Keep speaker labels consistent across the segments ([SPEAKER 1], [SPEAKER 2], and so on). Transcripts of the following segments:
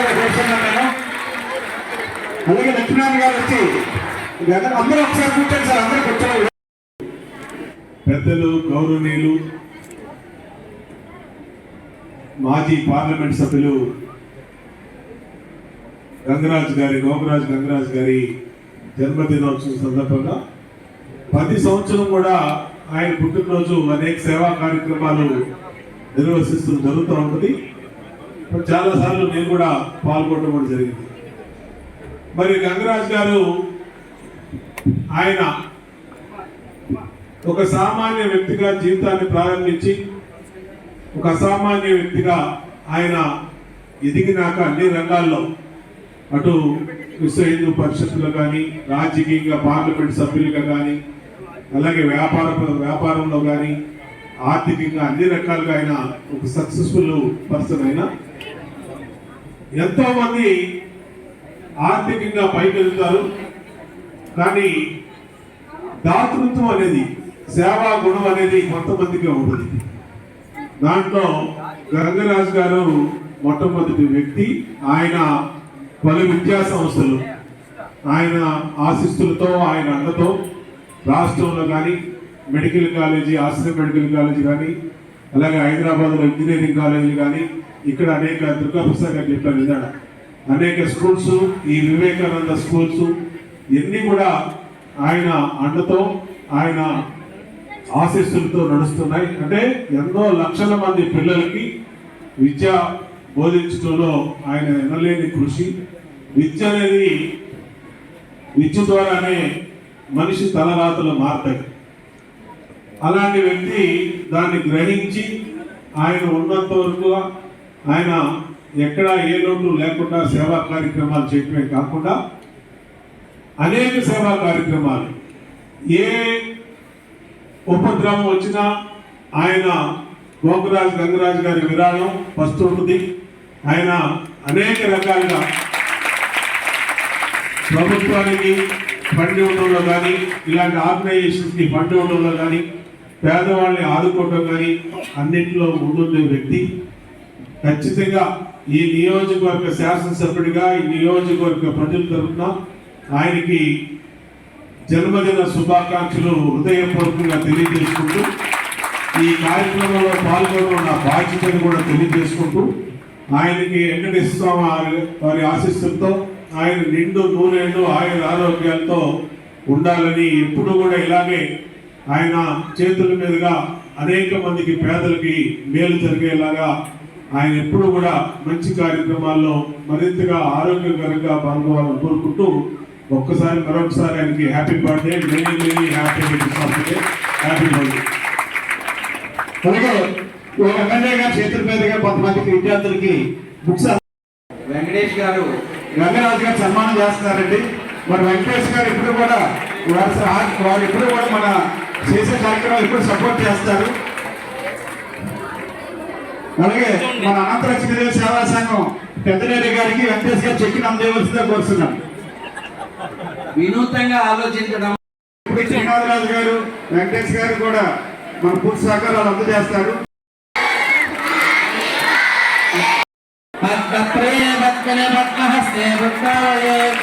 [SPEAKER 1] వేదిక కోరుతున్నాను నేను అలాగే లక్ష్మీనారాయణ గారు వచ్చి అందరూ ఒకసారి కూర్చోండి సార్ అందరూ కూర్చోండి.
[SPEAKER 2] పెద్దలు గౌరవనీయులు మాజీ పార్లమెంట్ సభ్యులు గంగరాజు గారి గోమరాజు గంగరాజు గారి జన్మదినోత్సవం సందర్భంగా ప్రతి సంవత్సరం కూడా ఆయన పుట్టినరోజు అనేక సేవా కార్యక్రమాలు నిర్వహిస్తూ జరుగుతూ ఉంటుంది. చాలా సార్లు నేను కూడా పాల్గొనడం కూడా జరిగింది. మరి గంగరాజ్ గారు ఆయన ఒక సామాన్య వ్యక్తిగా జీవితాన్ని ప్రారంభించి ఒక అసామాన్య వ్యక్తిగా ఆయన ఎదిగినాక అన్ని రంగాల్లో అటు విశ్వ హిందూ పరిషత్తులో కానీ రాజకీయంగా పార్లమెంట్ సభ్యులుగా కానీ అలాగే వ్యాపార వ్యాపారంలో కానీ ఆర్థికంగా అన్ని రకాలుగా ఆయన ఒక సక్సెస్ఫుల్ పర్సన్ అయినా ఎంతో మంది ఆర్థికంగా పైకెళ్తారు కానీ దాతృత్వం అనేది సేవా గుణం అనేది కొంతమందికి ఉంటుంది. దాంట్లో గంగరాజు గారు మొట్టమొదటి వ్యక్తి. ఆయన పలు విద్యా సంస్థలు ఆయన ఆశిస్తులతో ఆయన అండతో రాష్ట్రంలో కానీ medical college Ashram medical college కానీ అలాగే హైదరాబాద్లో ఇంజనీరింగ్ కాలేజీలు కానీ ఇక్కడ అనేక దుర్గాప్రసాద్ గారు చెప్పారు ఇందాడ అనేక స్కూల్స్ ఈ వివేకానంద స్కూల్స్ ఇవన్నీ కూడా ఆయన అండతో ఆయన ఆశీస్సులతో నడుస్తున్నాయి. అంటే ఎన్నో లక్షల మంది పిల్లలకి విద్య బోధించడంలో ఆయన ఎనలేని కృషి. విద్య అనేది విద్య ద్వారానే మనిషి తలరాతలు మారుతాయి. అలాంటి వ్యక్తి దాన్ని గ్రహించి ఆయన ఉన్నంత వరకు ఆయన ఎక్కడ ఏ లోటు లేకుండా సేవా కార్యక్రమాలు చేయటమే కాకుండా అనేక సేవా కార్యక్రమాలు. ఏ ఉపద్రవం వచ్చినా ఆయన గోకురాజు గంగరాజు గారి విరాళం ఫస్ట్ ఉంటుంది. ఆయన అనేక రకాలుగా ప్రభుత్వానికి ఫండ్ ఇవ్వడంలో కానీ ఇలాంటి ఆర్గనైజేషన్స్కి ఫండ్ ఇవ్వడంలో కానీ పేదవాళ్ళని ఆదుకోవడం కానీ అన్నింటిలో ముందుండే వ్యక్తి. ఖచ్చితంగా ఈ నియోజకవర్గ శాసనసభ్యుడిగా ఈ నియోజకవర్గ ప్రజల తరఫున ఆయనకి జన్మదిన శుభాకాంక్షలు హృదయపూర్వకంగా తెలియజేసుకుంటూ ఈ కార్యక్రమంలో పాల్గొనడం నా బాధ్యతను కూడా తెలియజేసుకుంటూ ఆయనకి వెంకటేశ్వర స్వామి వారి- వారి ఆశీస్సులతో ఆయన నిండు నూరేళ్ళు ఆయన ఆరోగ్యాలతో ఉండాలని ఎప్పుడు కూడా ఇలాగే ఆయన చేతుల మీదుగా అనేక మందికి పేదలకి మేలు జరిగేలాగా ఆయన ఎప్పుడు కూడా మంచి కార్యక్రమాల్లో మరింతగా ఆరోగ్యకరంగా పాల్గొవాలని కోరుకుంటూ ఒక్కసారి మరొకసారి ఆయనకి happy birthday. Many many happy birthday happy birthday
[SPEAKER 1] అలాగే ఒక ఎమ్మెల్యే గారి చేతుల మీదుగా కొంతమందికి విద్యార్థులకి బుక్స్
[SPEAKER 3] వెంకటేష్ గారు.
[SPEAKER 1] గంగరాజు గారు సన్మానం చేస్తున్నారండి. మరి వెంకటేష్ గారు ఇప్పుడు కూడా వారు ఇప్పుడు కూడా మన చేసే కార్యక్రమాలు ఇప్పుడు సపోర్ట్ చేస్తారు. అలాగే మన అనంతలక్ష్మీదేవి సేవా సంఘం పెద్దరెడ్డి గారికి వెంకటేష్ గారు చెక్కి అందజేయవలసిందిగా కోరుతున్నాం.
[SPEAKER 3] వినూత్నంగా ఆలోచించడం.
[SPEAKER 1] ఇప్పుడు శ్రీనాథరాజు గారు వెంకటేష్ గారు కూడా మన పూర్తి సహకారాలు అందజేస్తారు.
[SPEAKER 3] భక్తప్రియ భక్తనే భక్తహస్తే భక్తపత్రాయుధాక్షే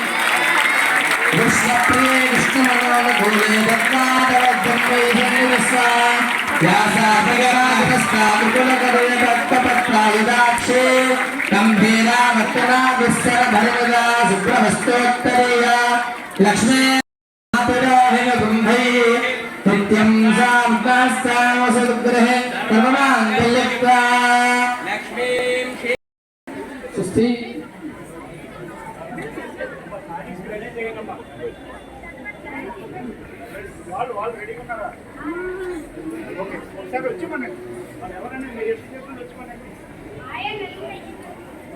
[SPEAKER 3] గంభీరా భక్తనా విస్తర భరవదా శుభ్రహస్తోత్తరేయ లక్ష్మీ పురోహిత బృంభై నిత్యం శాంతాస్తామసద్గ్రహే కరుణాంగల్యక్వా సుస్థి ्याजनन्तराजाय
[SPEAKER 4] सर्वस्वमोतिरात्रमहर्भवति सर्वस्याप्ये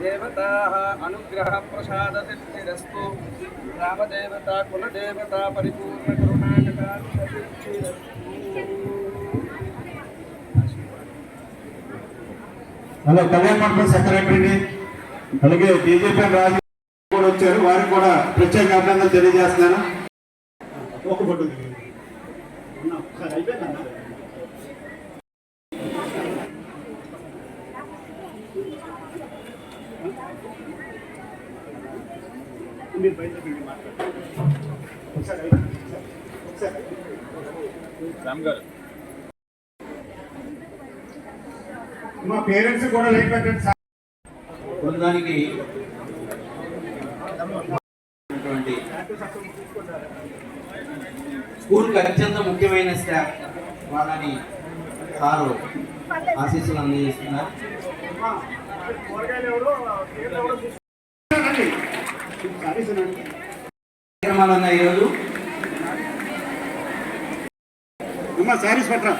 [SPEAKER 1] దేవతా
[SPEAKER 4] అనుగ్రహ ప్రసాద సిద్ధిరస్తు రామదేవత కులదేవత పరిపూర్ణ
[SPEAKER 1] హలో కళ్యాణ మండపం సెక్రటరీని అలాగే బీజేపీ రాజు కూడా వచ్చారు. వారికి కూడా ప్రత్యేక అభినందనలు తెలియజేస్తున్నాను. ఒక ఫోటో అయిపోయిందన్నారు
[SPEAKER 4] రామ్ గారు
[SPEAKER 1] మా పేరెంట్స్ కూడా లేట్ పెట్టండి సార్.
[SPEAKER 5] బృందానికి స్కూల్కి అత్యంత ముఖ్యమైన స్టాఫ్ వాళ్ళని సారు ఆశీస్సులు అందజేస్తున్నారు. కార్యక్రమాలు ఉన్నాయి ఈరోజు.
[SPEAKER 1] అమ్మా సారీస్ పట్రా.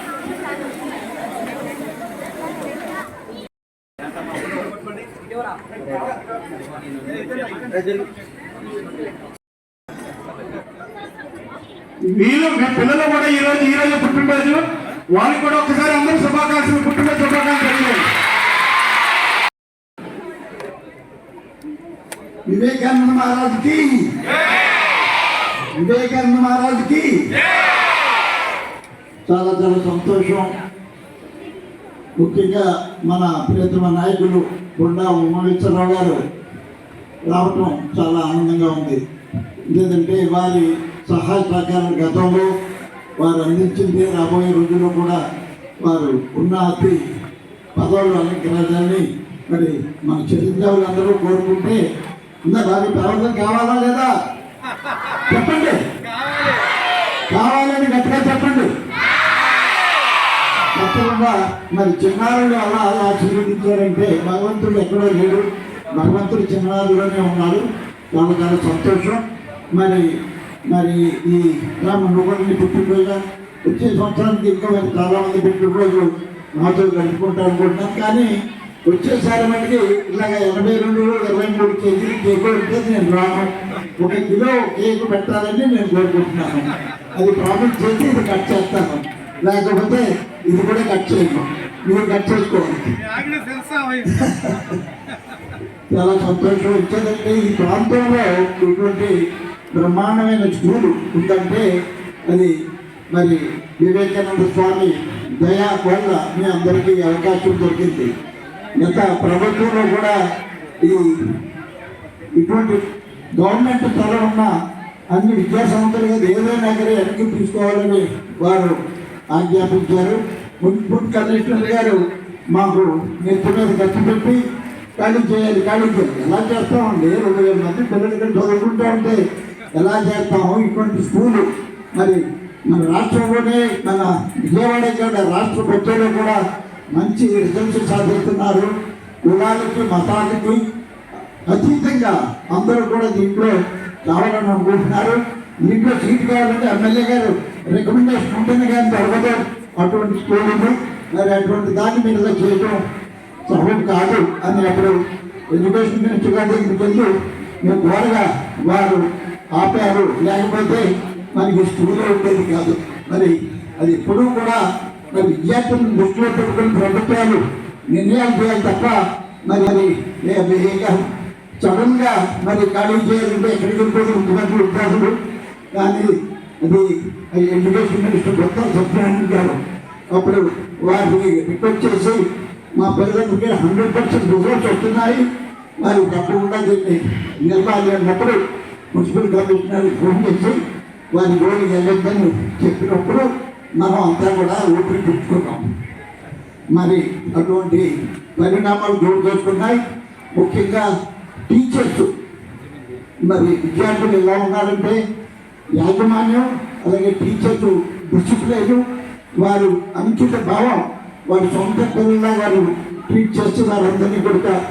[SPEAKER 5] ప్రజలు
[SPEAKER 1] వీళ్ళు మీ పిల్లలు కూడా ఈరోజు ఈరోజు ఈ రోజు పుట్టినరోజు వాళ్ళకి కూడా ఒకసారి అందరూ శుభాకాంక్షలు పుట్టినరోజు శుభాకాంక్షలు
[SPEAKER 6] వివేకానంద మహారాజుకి. వివేకానంద మహారాజుకి. చాలా చాలా సంతోషం. ముఖ్యంగా మన ప్రియతమ నాయకులు కొండా ఉమ్మవిశ్వరరావు గారు రావటం చాలా ఆనందంగా ఉంది. లేదంటే వారి సహాయ సహకారాలు గతంలో వారు అందించింది రాబోయే రోజుల్లో కూడా వారు ఉన్న అతి పదవులు అనుగ్రహాన్ని మరి మన చరిత్ర అందరూ కోరుకుంటే దాని వారి ప్రవర్తన కావాలా లేదా? చెప్పండి. కావాలని గట్టిగా చెప్పండి. తప్పకుండా మరి చిన్నారులు అలా అలా ఆశీర్వదించారంటే భగవంతుడు ఎక్కడో లేడు. భగవంతుడు చిన్నారులోనే ఉన్నారు వాళ్ళు చాలా సంతోషం. మరి మరి ఈ రామ నువ్వుని పుట్టినరోజుగా వచ్చే సంవత్సరానికి ఇంకా మరి చాలా మంది పుట్టినరోజు నాతో గడుపుకుంటారు అనుకుంటున్నాను కానీ వచ్చేసారి మనకి ఇలాగ ఎనభై రెండు ఇరవై మూడు కేజీలు కేక్ ఉంటే నేను రాను. ఒక కిలో కేక్ పెట్టాలని నేను కోరుకుంటున్నాను. అది ప్రామిస్ చేసి ఇది కట్ చేస్తాను. లేకపోతే ఇది కూడా కట్ చేయను. మీరు కట్ చేసుకోవాలి. చాలా సంతోషం వచ్చేదంటే ఈ ప్రాంతంలో ఇటువంటి బ్రహ్మాండమైన స్కూల్ ఉందంటే అది మరి వివేకానంద స్వామి దయా వల్ల మీ అందరికీ అవకాశం దొరికింది. గత ప్రభుత్వంలో కూడా ఈ ఇటువంటి గవర్నమెంట్ తల ఉన్న అన్ని విద్యాసంస్థలు కదా ఏదైనా కానీ వెనక్కి తీసుకోవాలని వారు ఆజ్ఞాపించారు. మున్సిపల్ కమిషనర్ గారు మాకు నెత్తి మీద ఖర్చు పెట్టి ఖాళీ చేయాలి ఖాళీ చేయాలి. ఎలా చేస్తామండి రెండు వేల మంది పిల్లలు ఇక్కడ చదువుకుంటూ ఉంటే ఎలా చేస్తాము? ఇటువంటి స్కూలు మరి మన రాష్ట్రంలోనే మన విజయవాడ ఇక్కడ రాష్ట్ర ప్రభుత్వంలో కూడా మంచి రిజల్ట్స్ సాధిస్తున్నారు. కులాలకి మతాలకి అతీతంగా అందరూ కూడా దీంట్లో కావాలని అనుకుంటున్నారు. దీంట్లో సీట్ కావాలంటే ఎమ్మెల్యే గారు రికమెండేషన్ ఉంటుంది కానీ జరగదు. అటువంటి స్కూల్ మరి అటువంటి దాన్ని మీరు ఇలా చేయడం సహం కాదు అని అప్పుడు ఎడ్యుకేషన్ మినిస్టర్ గారి దగ్గరికి వెళ్ళి మేము త్వరగా వారు ఆపారు. లేకపోతే మనకి స్కూల్లో ఉండేది కాదు. మరి అది ఎప్పుడూ కూడా మరి విద్యార్థులను దృష్టిలో పెట్టుకుని ప్రభుత్వాలు నిర్ణయాలు చేయాలి తప్ప మరి మరి ఏ- సడన్గా మరి ఖాళీ చేయాలంటే ఎక్కడికి వెళ్ళిపోతే ముఖ్యమంత్రి ఉద్యోగులు కానీ అది ఎడ్యుకేషన్ మినిస్టర్ మొత్తం సత్యనారాయణ గారు. అప్పుడు వారిని రిక్వెస్ట్ చేసి మా పిల్లలకి హండ్రెడ్ పర్సెంట్ రిజల్ట్స్ వస్తున్నాయి. మరి తప్పకుండా దీన్ని నిలవాలి అన్నప్పుడు మున్సిపల్ కమిషనర్ ఫోన్ చేసి వారి జోలికి వెళ్ళొద్దని చెప్పినప్పుడు మనం అంతా కూడా ఊపిరి పుచ్చుకున్నాం మరి అటువంటి పరిణామాలు చోటు ముఖ్యంగా టీచర్స్ మరి విద్యార్థులు ఎలా ఉన్నారంటే యాజమాన్యం అలాగే టీచర్స్ డిసిప్లైన్ వారు అంకిత భావం వారి సొంత పిల్లల వారు ట్రీట్ చేసి వారందరినీ కూడా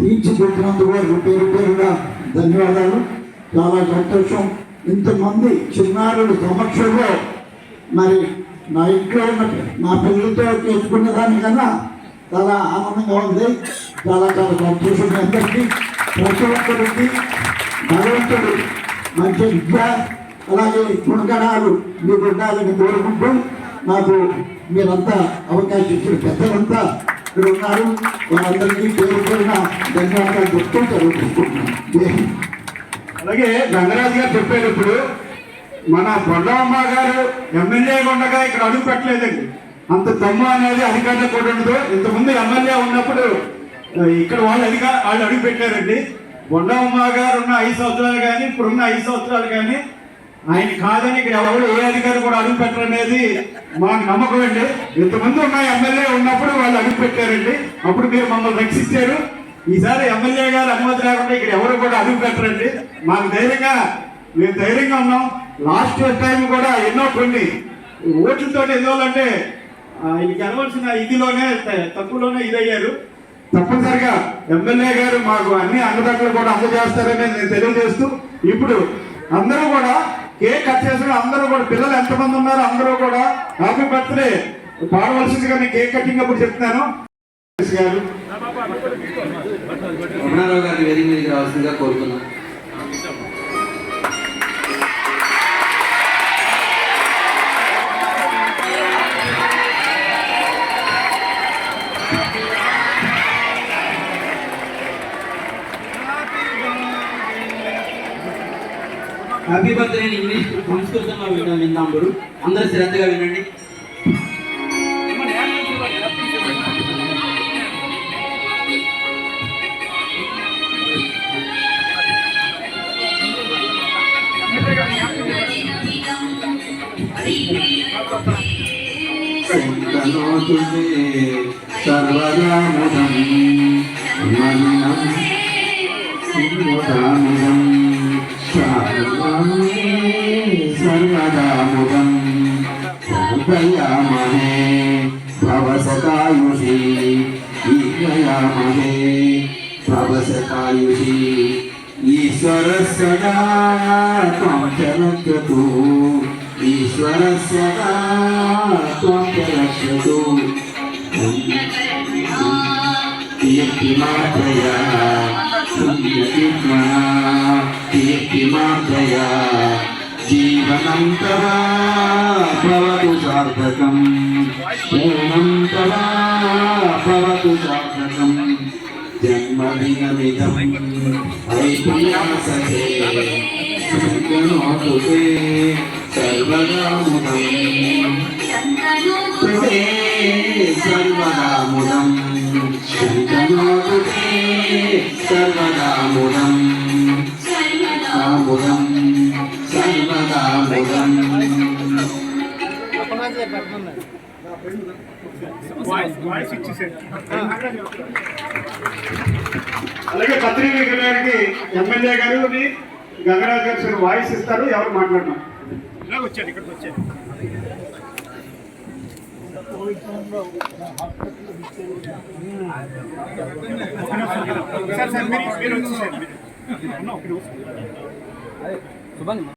[SPEAKER 6] తీర్చిదిద్దినందుకు వారు పేరు పేరుగా ధన్యవాదాలు. చాలా సంతోషం. ఇంతమంది చిన్నారుల సమక్షంలో మరి నా ఇంట్లో ఉన్న నా పిల్లలతో చేసుకున్న దానికన్నా చాలా ఆనందంగా ఉంది. చాలా చాలా సంతోషం అందరికీ. ప్రతి ఒక్కరికి భగవంతుడు మంచి విద్య అలాగే గుణగణాలు మీకు ఉండాలని కోరుకుంటూ నాకు మీరంతా అవకాశం ఇచ్చిన పెద్దలంతా ఇక్కడ ఉన్నారు. వాళ్ళందరికీ పేరు పేరున ధన్యవాదాలు చెప్తూ జరుగుతున్నాను
[SPEAKER 1] అలాగే గంగరాజు గారు చెప్పారు ఇప్పుడు మన బొండమ్మ గారు ఎమ్మెల్యే ఉండగా ఇక్కడ అడుగు పెట్టలేదండి. అంత దమ్ము అనేది అధికారులకు కూడా ఉండదు. ఇంతకుముందు ఎమ్మెల్యే ఉన్నప్పుడు ఇక్కడ వాళ్ళు అధిక వాళ్ళు అడుగు పెట్టారండి. బొండమ్మ గారు ఉన్న ఐదు సంవత్సరాలు కానీ ఇప్పుడున్న ఐదు సంవత్సరాలు కానీ ఆయన కాదని ఇక్కడ ఎవరు ఏ అధికారి కూడా అడుగు పెట్టరనేది మాకు నమ్మకం అండి. ఇంతకుముందు ఉన్న ఎమ్మెల్యే ఉన్నప్పుడు వాళ్ళు అడుగు పెట్టారండి. అప్పుడు మీరు మమ్మల్ని రక్షించారు. ఈసారి ఎమ్మెల్యే గారు అనుమతి లేకుండా ఇక్కడ ఎవరు కూడా అడుగు పెట్టరండి. మాకు ధైర్యంగా మేము ధైర్యంగా ఉన్నాం. లాస్ట్ టైం కూడా ఎన్నో కొన్ని ఓట్లతో ఎందువల్లంటే ఆయనకి అనవలసిన ఇదిలోనే తక్కువలోనే ఇదయ్యారు. తప్పనిసరిగా ఎమ్మెల్యే గారు మాకు అన్ని అంగదక్కలు కూడా అందజేస్తారని నేను తెలియజేస్తూ ఇప్పుడు అందరూ కూడా కేక్ కట్ చేసిన అందరూ కూడా పిల్లలు ఎంతమంది ఉన్నారో అందరూ కూడా హ్యాపీ బర్త్డే పాడవలసిందిగా నేను కేక్ కటింగ్ అప్పుడు చెప్తున్నాను. గారు
[SPEAKER 5] రమణారావు గారిని వేదిక మీదకి రావాల్సిందిగా కోరుతున్నాం హ్యాపీ బర్త్డే ఇంగ్లీష్ సంస్కృతంలో వినడం విందాం ఇప్పుడు అందరూ శ్రద్ధగా వినండి.
[SPEAKER 7] సంతనోతుతే సర్వదాముదం మన్నం సింహదాముదం సర్వమే సర్వదాముదం సంతయామహే భవసతాయుషి ఈగయామహే భవసతాయుషి ఈశ్వర సదా త్వం చ రక్షతు ఈశ్వర సదా త్వం చ రక్షతు కీర్తిమాత్రయా పుణ్యకీర్తనా కీర్తిమాత్రయా జీవనం తవా భవతు సార్థకం పూర్ణం తవా భవతు సార్థకం జన్మదినమిదం ఐపుణ్యాసే సంగణోతు తే సర్వదాముదం తే సర్వదాముదం శంకనోతు తే సర్వదాముదం ఆముదం సర్వదాముదం
[SPEAKER 1] అలాగే పత్రిక గారికి ఎమ్మెల్యే గారు గంగరాజు గారు వాయిస్ ఇస్తారు ఎవరు మాట్లాడినా
[SPEAKER 4] డాక్టర్ గారు